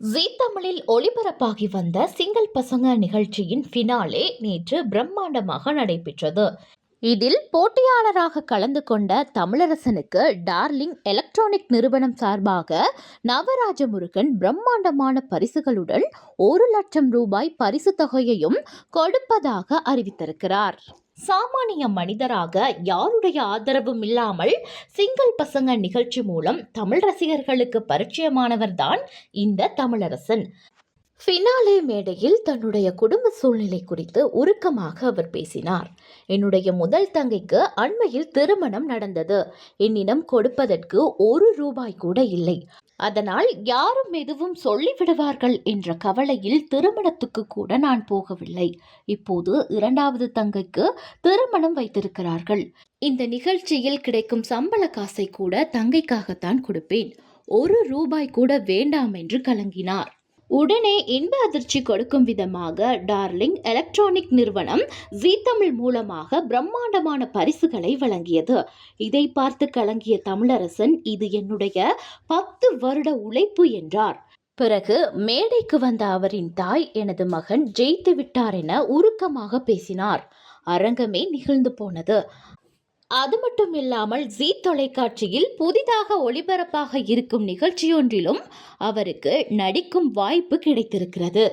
ஜீ தமிழில் ஒளிபரப்பாகி வந்த சிங்கிள் பசங்க நிகழ்ச்சியின் ஃபினாலே நேற்று பிரம்மாண்டமாக நடைபெற்றது. இதில் போட்டியாளராக கலந்து கொண்ட தமிழரசனுக்கு டார்லிங் எலக்ட்ரானிக் நிறுவனம் சார்பாக நவராஜ முருகன் பிரம்மாண்டமான பரிசுகளுடன் ஒரு லட்சம் ரூபாய் பரிசு தொகையையும் கொடுப்பதாக அறிவித்திருக்கிறார். சாமானிய மனிதராக யாருடைய ஆதரவும் இல்லாமல் சிங்கிள் பசங்க நிகழ்ச்சி மூலம் தமிழ் ரசிகர்களுக்கு பரிச்சயமானவர்தான் இந்த தமிழரசன். ஃபினாலே மேடையில் தன்னுடைய குடும்ப சூழ்நிலை குறித்து உருக்கமாக அவர் பேசினார். என்னுடைய முதல் தங்கைக்கு அண்மையில் திருமணம் நடந்தது. என்னிடம் கொடுப்பதற்கு ஒரு ரூபாய் கூட இல்லை. அதனால் யாரும் எதுவும் சொல்லிவிடுவார்கள் என்ற கவலையில் திருமணத்துக்கு கூட நான் போகவில்லை. இப்போது இரண்டாவது தங்கைக்கு திருமணம் வைத்திருக்கிறார்கள். இந்த நிகழ்ச்சியில் கிடைக்கும் சம்பள காசை கூட தங்கைக்காகத்தான் கொடுப்பேன். ஒரு ரூபாய் கூட வேண்டாம் என்று கலங்கினார். உடனே இன்ப அதிர்ச்சி கொடுக்கும் விதமாக டார்லிங் எலக்ட்ரானிக் நிறுவனம் ஜீ தமிழ் மூலமாக பிரம்மாண்டமான பரிசுகளை வழங்கியது. இதை பார்த்து கலங்கிய தமிழரசன் இது என்னுடைய பத்து வருட உழைப்பு என்றார். பிறகு மேடைக்கு வந்த அவரின் தாய் எனது மகன் ஜெயித்து விட்டார் என உருக்கமாக பேசினார். அரங்கமே நிகழ்ந்து போனது. அது மட்டும் இல்லாமல் ஜீ தொலைக்காட்சியில் புதிதாக ஒளிபரப்பாக இருக்கும் நிகழ்ச்சியொன்றிலும் அவருக்கு நடிக்கும் வாய்ப்பு கிடைத்திருக்கிறது.